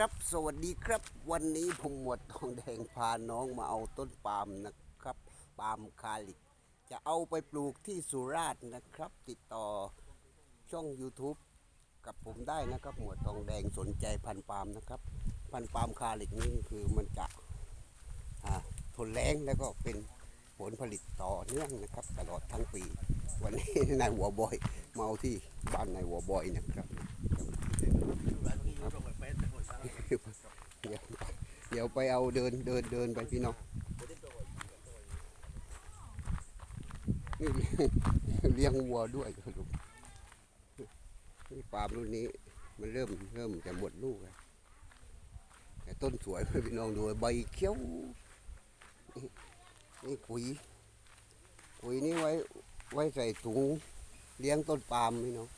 ครับสวัสดีครับ วันนี้ผมหมวดทองแดงพาน้องมาเอาต้นปาล์มนะครับปาล์มคาลิก จะเอาไปปลูกที่สุราษฎร์นะครับ ติดต่อช่อง YouTube กับผมได้นะครับ หมวดทองแดงสนใจพันปาล์มนะครับ พันปาล์มคาลิกนี่คือมันจะทนแรงแล้วก็เป็นผลผลิตต่อเนื่องนะครับ ตลอดทั้งปี วันนี้นายหัวบอยเอาที่บ้านนายหัวบอยนะครับ เดี๋ยวเดี๋ยวไปเอาเดินเดินเดินไปพี่น้องนี่เลี้ยงวัวด้วยลูกนี่ปาล์มรุ่นนี้มันเริ่มเริ่มจะหมดลูกแล้วแต่ต้นสวยพี่น้องดูใบเขียว นี่นี่ปุ๋ยปุ๋ยนี่ไว้ไว้ใส่ถุงเลี้ยงต้นปาล์มพี่น้อง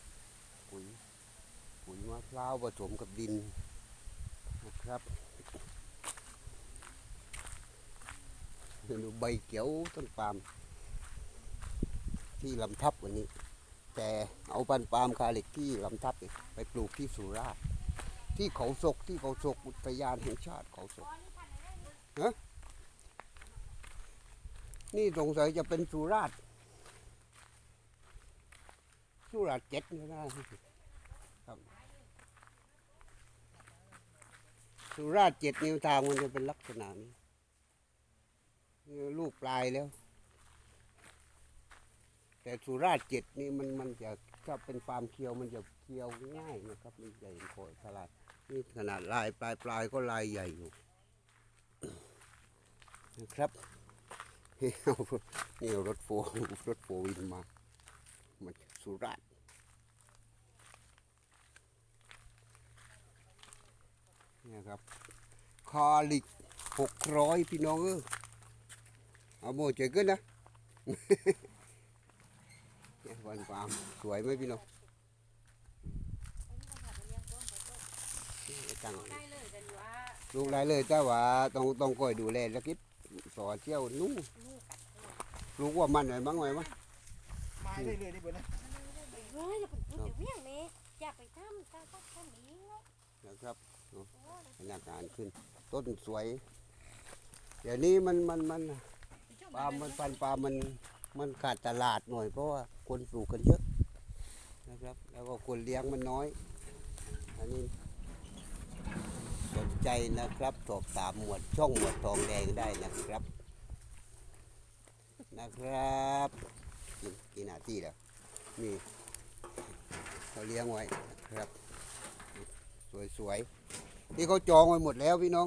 ปุ๋ยปุ๋ยมะพร้าวผสมกับดินนะครับ ดูใบเขียวต้นปาล์มที่ลำทับวันนี้ แต่เอาปันปาล์มคาเล็กที่ลำทับไปปลูกที่สุราษฎร์ที่เขาศกที่เขาศกอุทยานแห่งชาติเขาศกฮะนี่สงสัยจะเป็นสุราษฎร์สุราษฎร์เจ็ดนะครับสุราษฎร์เจ็ดนิ้วทางมันจะเป็นลักษณะนี้ ลูกปลายแล้ว แต่สุราษฎร์เจ็ดนี่มันมันจะถ้าเป็นฟาร์มเคียวมันจะเคียวง่ายนะครับมันใหญ่โคอยสลายนี่ขนาดลายปลายปลายก็ลายใหญ่อยู่นะครับนี่รถโฟร์รถโฟร์วินมามาจากสุราษฎร์เนี่ยครับคาลิกหกร้อยพี่น้องเออ เอาโมเจอขึ้นนะเนี่ยวันปาล์มสวยไหมพี่น้องนี่ตั้งได้เลยแต่ว่าลูกได้เลยแต่ว่าต้องต้องคอยดูแลแล้วคิดสอนเที่ยวนู้ลูกกัดลูกว่ามันไหนบ้างไหมมั้งมาได้เลยนี่เบิร์นะเฮ้ยแล้วผมจะเวี่ยงเมอยากไปทำการทำนี้เนาะนะครับโอ้ยบรรยากาศขึ้น ต้นสวย เดี๋ยวนี้มันมันมัน ปลามันปันปลามันมันขาดตลาดหน่อยเพราะว่าคนปลูกกันเยอะนะครับ แล้วก็คนเลี้ยงมันน้อย อันนี้สนใจนะครับสอบถามหมวดช่องหมวดทองแดงได้นะครับ นะครับกี่กี่นาทีแล้วนี่เขาเลี้ยงไว้นะครับ สวยๆนี่เขาจองไว้หมดแล้วพี่น้อง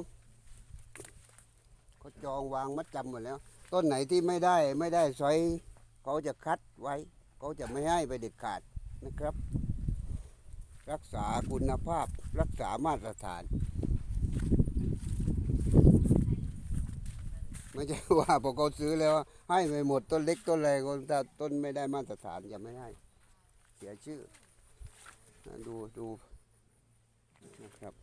เขาจองวางมัดจำหมดแล้ว ต้นไหนที่ไม่ได้ไม่ได้สอยเขาจะคัดไว้ เขาจะไม่ให้ไปเด็ดขาดนะครับ รักษาคุณภาพรักษามาตรฐาน ไม่ใช่ว่าพอเขาซื้อแล้ว ให้ไปหมดต้นเล็กต้นแรงถ้าต้นไม่ได้มาตรฐานจะไม่ให้ เสียชื่อ ดูดูนะครับ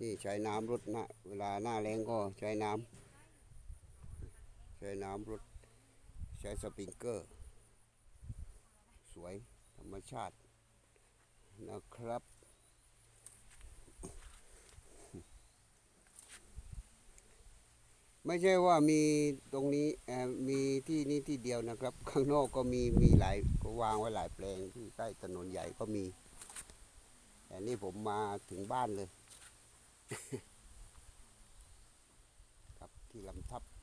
นี่ใช้น้ำรดนะเวลาหน้าแรงก็ใช้น้ำ ใช้น้ำรดใช้สปริงเกอร์ สวยธรรมชาตินะครับ ไม่ใช่ว่ามีตรงนี้มีที่นี้ที่เดียวนะครับ ข้างนอกก็มีมีหลายก็วางไว้หลายแปลงที่ใกล้ถนนใหญ่ก็มีแต่นี่ผมมาถึงบ้านเลย ครับที่ลำทับ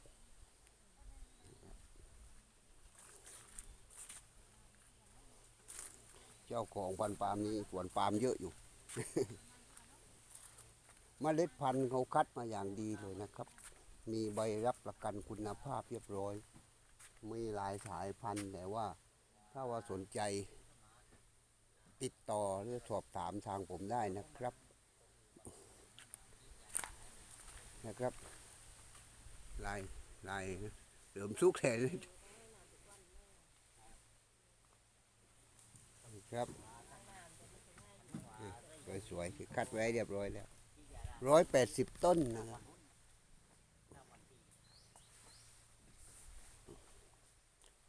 จ้าของพันธุ์ปาล์มนี้สวนปาล์มเยอะอยู่เมล็ดพันธุ์เขาคัดมาอย่างดีเลยนะครับ มีใบรับประกันคุณภาพเรียบร้อย มีหลายสายพันธุ์แต่ว่าถ้าว่าสนใจ ติดต่อหรือสอบถามทางผมได้นะครับนะครับลายลายเหลือมซุกแทนเลย ครับสวยๆคัดไว้เรียบร้อยแล้วร้อยแปดสิบต้นนะครับ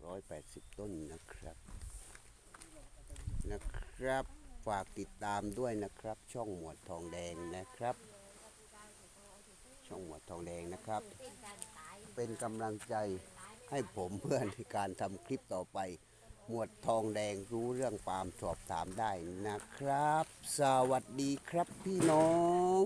ร้อยแปดสิบต้นนะครับ นะครับ ฝากติดตามด้วยนะครับ ช่องหมวดทองแดงนะครับ ช่องหมวดทองแดงนะครับ เป็นกำลังใจให้ผมเพื่อนในการทำคลิปต่อไป หมวดทองแดงรู้เรื่องความสอบถามได้นะครับ สวัสดีครับพี่น้อง